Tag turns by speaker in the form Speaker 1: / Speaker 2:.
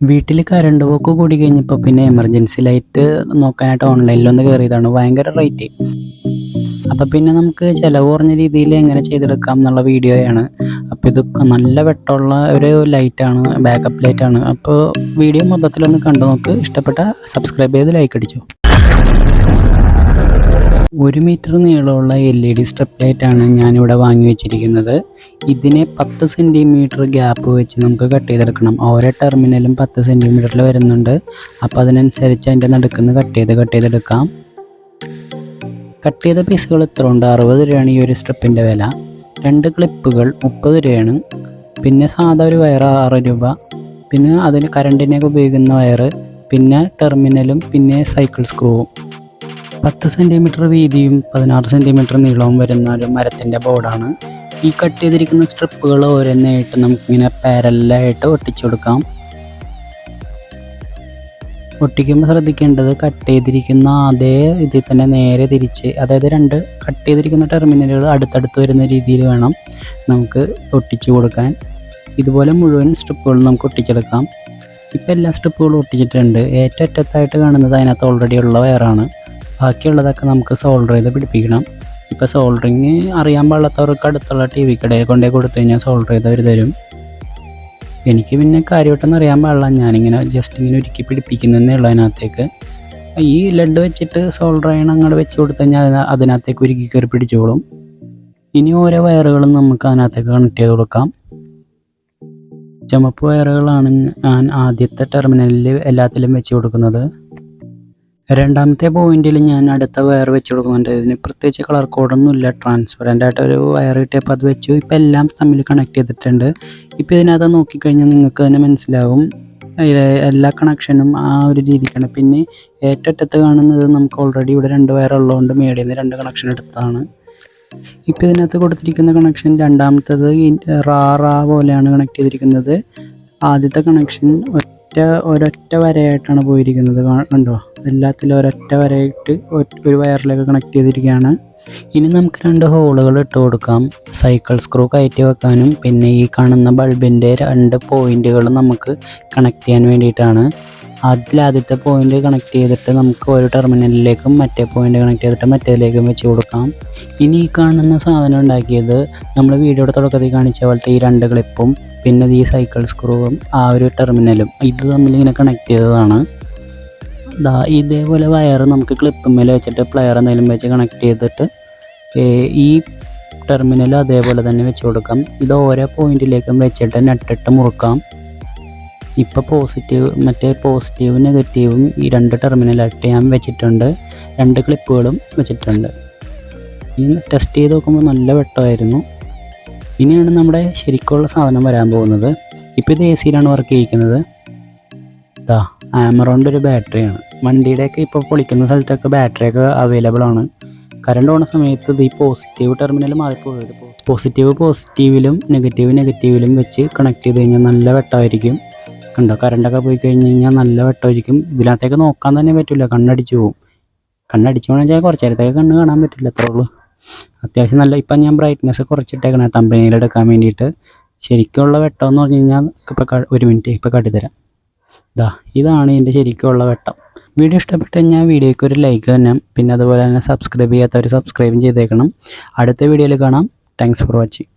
Speaker 1: വീട്ടിൽ കറണ്ട് പോക്ക് കൂടി കഴിഞ്ഞപ്പോൾ പിന്നെ എമർജൻസി ലൈറ്റ് നോക്കാനായിട്ട് ഓൺലൈനിലൊന്ന് കയറിയതാണ് ഭയങ്കര റേറ്റ് അപ്പോൾ പിന്നെ നമുക്ക് ചിലവ് കുറഞ്ഞ രീതിയിൽ എങ്ങനെ ചെയ്തെടുക്കാം എന്നുള്ള വീഡിയോയാണ് അപ്പോൾ ഇത് നല്ല വെട്ടമുള്ള ഒരു ലൈറ്റാണ് ബാക്കപ്പ് ലൈറ്റാണ് അപ്പോൾ വീഡിയോ മൊത്തത്തിലൊന്ന് കണ്ടു നോക്ക്. ഇഷ്ടപ്പെട്ട സബ്സ്ക്രൈബ് ചെയ്ത് ലൈക്ക് അടിച്ചു. ഒരു മീറ്റർ നീളമുള്ള എൽ ഇ ഡി സ്ട്രിപ്പ് ലൈറ്റാണ് ഞാനിവിടെ വാങ്ങി വെച്ചിരിക്കുന്നത്. ഇതിനെ പത്ത് സെന്റിമീറ്റർ ഗ്യാപ്പ് വെച്ച് നമുക്ക് കട്ട് ചെയ്തെടുക്കണം. ഓരോ ടെർമിനലും പത്ത് സെന്റിമീറ്ററിൽ വരുന്നുണ്ട്. അപ്പോൾ അതിനനുസരിച്ച് അതിന്റെ നടുക്കുന്ന് കട്ട് ചെയ്ത് കട്ട് ചെയ്തെടുക്കാം. കട്ട് ചെയ്ത പീസുകൾ എത്ര ഉണ്ട്? അറുപത് രൂപയാണ് ഈ ഒരു സ്ട്രിപ്പിന്റെ വില. രണ്ട് ക്ലിപ്പുകൾ മുപ്പത് രൂപയാണ്. പിന്നെ സാധാ ഒരു വയർ ആറ് രൂപ. പിന്നെ അതിന് കറണ്ടിനൊക്കെ ഉപയോഗിക്കുന്ന വയർ പിന്നെ ടെർമിനലും പിന്നെ സൈക്കിൾ സ്ക്രൂവും പത്ത് സെന്റിമീറ്റർ വീതിയും പതിനാറ് സെന്റിമീറ്റർ നീളവും വരുന്ന ഒരു മരത്തിന്റെ ബോർഡാണ്. ഈ കട്ട് ചെയ്തിരിക്കുന്ന സ്ട്രിപ്പുകൾ ഓരോന്നായിട്ട് നമുക്കിങ്ങനെ പാരലായിട്ട് ഒട്ടിച്ചു കൊടുക്കാം. ഒട്ടിക്കുമ്പോൾ ശ്രദ്ധിക്കേണ്ടത് കട്ട് ചെയ്തിരിക്കുന്ന അതേ ഇതിൽ തന്നെ നേരെ തിരിച്ച് അതായത് രണ്ട് കട്ട് ചെയ്തിരിക്കുന്ന ടെർമിനലുകൾ അടുത്തടുത്ത് വരുന്ന രീതിയിൽ വേണം നമുക്ക് ഒട്ടിച്ചു കൊടുക്കാൻ. ഇതുപോലെ മുഴുവൻ സ്ട്രിപ്പുകളും നമുക്ക് ഒട്ടിച്ചെടുക്കാം. ഇപ്പം എല്ലാ സ്ട്രിപ്പുകളും ഒട്ടിച്ചിട്ടുണ്ട്. ഏറ്റവും അറ്റത്തായിട്ട് കാണുന്നത് അതിനകത്ത് ഓൾറെഡി ഉള്ള വയറാണ് ബാക്കിയുള്ളതൊക്കെ നമുക്ക് സോൾഡർ ചെയ്ത് പിടിപ്പിക്കണം. ഇപ്പോൾ സോൾഡറിങ് അറിയാൻ പാടാത്തവർക്ക് അടുത്തുള്ള ടി വി കടയിൽ കൊണ്ടേ കൊടുത്തു കഴിഞ്ഞാൽ സോൾഡർ ചെയ്ത് അവർ തരും. എനിക്ക് പിന്നെ കാര്യമായിട്ടൊന്നും അറിയാൻ പാടില്ല. ഞാനിങ്ങനെ ജസ്റ്റ് ഇങ്ങനെ ഒരുക്കി പിടിപ്പിക്കുന്നതേ ഉള്ളൂ അതിനകത്തേക്ക്. ഈ ലഡ് വെച്ചിട്ട് സോൾഡർ ചെയ്യണം അങ്ങോട്ട് വെച്ച് കൊടുത്തു കഴിഞ്ഞാൽ അതിന- അതിനകത്തേക്ക് ഒരുക്കി കയറി പിടിച്ചോളും. ഇനി ഓരോ വയറുകളും നമുക്ക് അതിനകത്തേക്ക് കണക്ട് ചെയ്ത് കൊടുക്കാം. ചുമപ്പ് വയറുകളാണ് ഞാൻ ആദ്യത്തെ ടെർമിനലിൽ എല്ലാത്തിലും വെച്ച് കൊടുക്കുന്നത്. രണ്ടാമത്തെ പോയിന്റിൽ ഞാൻ അടുത്ത വയർ വെച്ച് കൊടുക്കുന്നുണ്ട് ഇതിന് പ്രത്യേകിച്ച് കളർ കോഡൊന്നും ഇല്ല. ട്രാൻസ്പെറന്റ് ആയിട്ട് ഒരു വയർ കിട്ടിയപ്പോൾ അത് വെച്ചു. ഇപ്പം എല്ലാം തമ്മിൽ കണക്ട് ചെയ്തിട്ടുണ്ട്. ഇപ്പോൾ ഇതിനകത്ത് നോക്കിക്കഴിഞ്ഞാൽ നിങ്ങൾക്ക് തന്നെ മനസ്സിലാവും. എല്ലാ കണക്ഷനും ആ ഒരു രീതിക്കാണ്. പിന്നെ ഏറ്ററ്റത്ത് കാണുന്നത് നമുക്ക് ഓൾറെഡി ഇവിടെ രണ്ട് വയർ ഉള്ളതുകൊണ്ട് മേടിയിൽ നിന്ന് രണ്ട് കണക്ഷൻ എടുത്തതാണ്. ഇപ്പോൾ ഇതിനകത്ത് കൊടുത്തിരിക്കുന്ന കണക്ഷൻ രണ്ടാമത്തത് റാ റാ പോലെയാണ് കണക്ട് ചെയ്തിരിക്കുന്നത്. ആദ്യത്തെ കണക്ഷൻ ഒറ്റ ഒരൊറ്റ വരയായിട്ടാണ് പോയിരിക്കുന്നത്. കണ്ടോ എല്ലാത്തിലും ഒരൊറ്റ വരയിട്ട് ഒരു വയറിലേക്ക് കണക്ട് ചെയ്തിരിക്കുകയാണ്. ഇനി നമുക്ക് രണ്ട് ഹോളുകൾ ഇട്ട് കൊടുക്കാം. സൈക്കിൾ സ്ക്രൂ കയറ്റി വെക്കാനും പിന്നെ ഈ കാണുന്ന ബൾബിന്റെ രണ്ട് പോയിന്റുകൾ നമുക്ക് കണക്ട് ചെയ്യാൻ വേണ്ടിയിട്ടാണ്. അതിൽ ആദ്യത്തെ പോയിന്റ് കണക്ട് ചെയ്തിട്ട് നമുക്ക് ഒരു ടെർമിനലിലേക്കും മറ്റേ പോയിന്റ് കണക്ട് ചെയ്തിട്ട് മറ്റേതിലേക്കും വെച്ച് കൊടുക്കാം. ഇനി ഈ കാണുന്ന സാധനം ഉണ്ടാക്കിയത് നമ്മൾ വീഡിയോയുടെ തുടക്കത്തിൽ കാണിച്ച പോലത്തെ ഈ രണ്ട് ക്ലിപ്പും പിന്നെ ഈ സൈക്കിൾ സ്ക്രൂവും ആ ഒരു ടെർമിനലും ഇത് തമ്മിൽ ഇങ്ങനെ കണക്ട് ചെയ്തതാണ്. ദാ ഇതേപോലെ വയർ നമുക്ക് ക്ലിപ്പുമ്മേൽ വെച്ചിട്ട് പ്ലെയർ എന്തെങ്കിലും വെച്ച് കണക്ട് ചെയ്തിട്ട് ഈ ടെർമിനൽ അതേപോലെ തന്നെ വെച്ച് കൊടുക്കാം. ഇത് ഓരോ പോയിന്റിലേക്കും വെച്ചിട്ട് നെട്ടിട്ട് മുറുക്കാം. ഇപ്പോൾ പോസിറ്റീവ് മറ്റേ പോസിറ്റീവും നെഗറ്റീവും ഈ രണ്ട് ടെർമിനലായിട്ട് ഞാൻ വെച്ചിട്ടുണ്ട്. രണ്ട് ക്ലിപ്പുകളും വെച്ചിട്ടുണ്ട്. ഈ ടെസ്റ്റ് ചെയ്ത് നോക്കുമ്പോൾ നല്ല വെട്ടമായിരുന്നു. ഇനിയാണ് നമ്മുടെ ശരിക്കുള്ള സാധനം വരാൻ പോകുന്നത്. ഇപ്പോൾ ഇത് എ സിയിലാണ് വർക്ക് ചെയ്യിക്കുന്നത്. ഇതാ ആമറോണിന്റെ ഒരു ബാറ്ററിയാണ് വണ്ടിയുടെയൊക്കെ ഇപ്പോൾ പൊളിക്കുന്ന സ്ഥലത്തൊക്കെ ബാറ്ററിയൊക്കെ അവൈലബിൾ ആണ്. കറണ്ട് പോകുന്ന സമയത്ത് ഇത് ഈ പോസിറ്റീവ് ടെർമിനൽ മാറിപ്പോയത്. പോസിറ്റീവ് പോസിറ്റീവിലും നെഗറ്റീവ് നെഗറ്റീവിലും വെച്ച് കണക്ട് ചെയ്ത് കഴിഞ്ഞാൽ നല്ല വെട്ടമായിരിക്കും. കണ്ടോ? കറണ്ടൊക്കെ പോയി കഴിഞ്ഞ് കഴിഞ്ഞാൽ നല്ല വെട്ടമായിരിക്കും. ഇതിനകത്തേക്ക് നോക്കാൻ തന്നെ പറ്റില്ല കണ്ണടിച്ചു പോകും കണ്ണടിച്ചു പോകണമെന്ന് വെച്ചാൽ കുറച്ച് നേരത്തേക്ക് കണ്ണ് കാണാൻ പറ്റില്ല അത്രേ ഉള്ളൂ. അത്യാവശ്യം നല്ല ഇപ്പം ഞാൻ ബ്രൈറ്റ്നെസ് കുറച്ചിട്ടേക്കണേ തമ്പനിയിൽ എടുക്കാൻ വേണ്ടിയിട്ട്. ശരിക്കുള്ള വെട്ടം എന്ന് പറഞ്ഞു കഴിഞ്ഞാൽ ഇപ്പോൾ ഒരു മിനിറ്റ് ഇപ്പോൾ കാട്ടിത്തരാം. ഇതാ ഇതാണ് ഇതിന്റെ ശരിക്കുള്ള വെട്ടം. വീഡിയോ ഇഷ്ടപ്പെട്ട് കഴിഞ്ഞാൽ വീഡിയോയ്ക്ക് ഒരു ലൈക്ക് തന്നെ പിന്നെ അതുപോലെ തന്നെ സബ്സ്ക്രൈബ് ചെയ്യാത്തവർ സബ്സ്ക്രൈബും ചെയ്തേക്കണം. അടുത്ത വീഡിയോയിൽ കാണാം. Thanks for watching